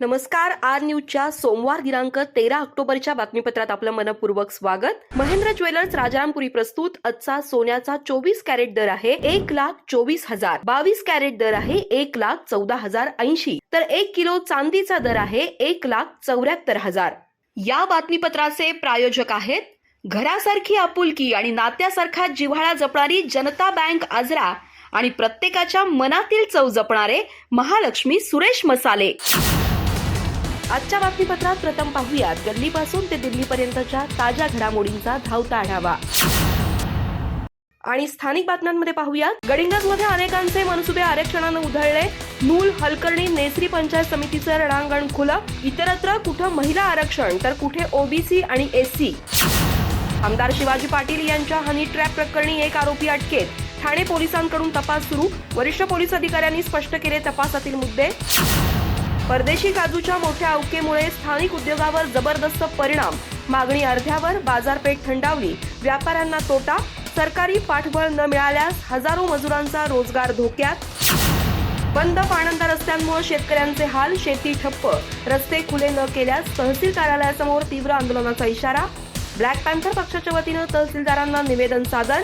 नमस्कार आर न्यूजच्या सोमवार दिनांक तेरा ऑक्टोबरच्या बातमीपत्रात आपलं मनपूर्वक स्वागत. महेंद्र ज्वेलर्स राजारामपुरी प्रस्तुत. आजचा सोन्याचा चोवीस कॅरेट दर आहे एक लाख चोवीस हजार. बावीस कॅरेट दर आहे एक लाख चौदा हजार ऐंशी. तर एक किलो चांदीचा दर आहे एक लाख चौऱ्याहत्तर हजार. या बातमीपत्राचे प्रायोजक आहेत घरासारखी आपुलकी आणि नात्यासारखा जिव्हाळा जपणारी जनता बँक आजरा आणि प्रत्येकाच्या मनातील चव जपणारे महालक्ष्मी सुरेश मसाले. आजच्या बातमीपत्रात प्रथम पाहूयात. गल्लीपासून ते दिल्लीपर्यंतच्या ताज्या घडामोडींचा धावता आढावा. आणि स्थानिक बातम्यांमध्ये पाहूयात. गडिंगजमध्ये अनेकांचे मनसुबे आरक्षणानं उधळले. मूल हलकर्णी नेसरी पंचायत समितीचं रणांगण खुलं. इतरत्र कुठं महिला आरक्षण तर कुठे ओबीसी आणि एससी? आमदार शिवाजी पाटील यांच्या हनी ट्रॅप प्रकरणी एक आरोपी अटकेत. ठाणे पोलिसांकडून तपास सुरू. वरिष्ठ पोलीस अधिकाऱ्यांनी स्पष्ट केले तपासातील मुद्दे. परदेशी काजूच्या मोठ्या अवकेमुळे स्थानिक उद्योगावर जबरदस्त परिणाम. मागणी अर्ध्यावर बाजारपेठ थंडावली. व्यापाऱ्यांना तोटा. सरकारी पाठबळ न मिळाल्यास हजारो मजुरांचा रोजगार धोक्यात. बंद पाणंद रस्त्यांमुळे शेतकऱ्यांचे हाल शेती ठप्प. रस्ते खुले न केल्यास तहसील कार्यालयासमोर तीव्र आंदोलनाचा इशारा. ब्लॅक पॅन्थर पक्षाच्या वतीनं तहसीलदारांना निवेदन सादर.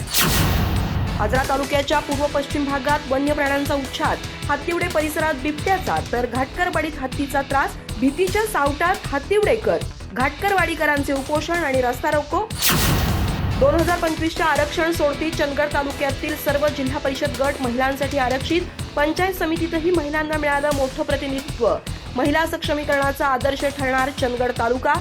आजरा तालुक्याच्या पूर्व पश्चिम भागात वन्य प्राण्यांचा उच्छाद हातिवडे परिसरात बिबट्याचा तर घाटकरवाडीत हत्तीचा त्रास भीतीच्या सावटात हातिवडेकर घाटकरवाडीकरांचे उपोषण आणि रस्ता रोको. दोन हजार पंचवीसच्या आरक्षण सोडती चंदगड तालुक्यातील सर्व जिल्हा परिषद गट महिलांसाठी आरक्षित पंचायत समितीतही महिलांना मिळालं मोठं प्रतिनिधित्व. महिला सक्षमीकरणाचा आदर्श ठरणार चंदगड तालुका.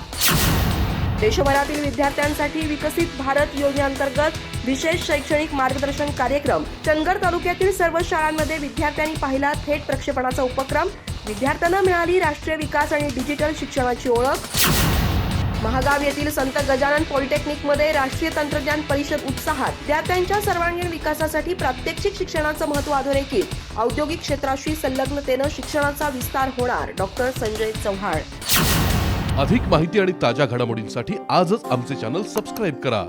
देशभरातील विद्यार्थ्यांसाठी विकसित भारत योजनेअंतर्गत विशेष शैक्षणिक मार्गदर्शन कार्यक्रम चंदगड तालुक्यातील सर्व शाळांमध्ये विद्यार्थ्यांनी पाहिला थेट प्रक्षेपणाचा उपक्रम. विद्यार्थ्यांना मिळाली राष्ट्रीय विकास आणि डिजिटल शिक्षणाची ओळख. महागाव येथील संत गजानन पॉलिटेक्निकमध्ये राष्ट्रीय तंत्रज्ञान परिषद उत्साहात विद्यार्थ्यांच्या सर्वांगीण विकासासाठी प्रात्यक्षिक शिक्षणाचं महत्त्व अधोरेखित. औद्योगिक क्षेत्राशी संलग्नतेनं शिक्षणाचा विस्तार होणार डॉक्टर संजय चव्हाण. अधिक माहिती आणि ताज्या घडामोडींसाठी आजच आमचे चॅनल सबस्क्राईब करा.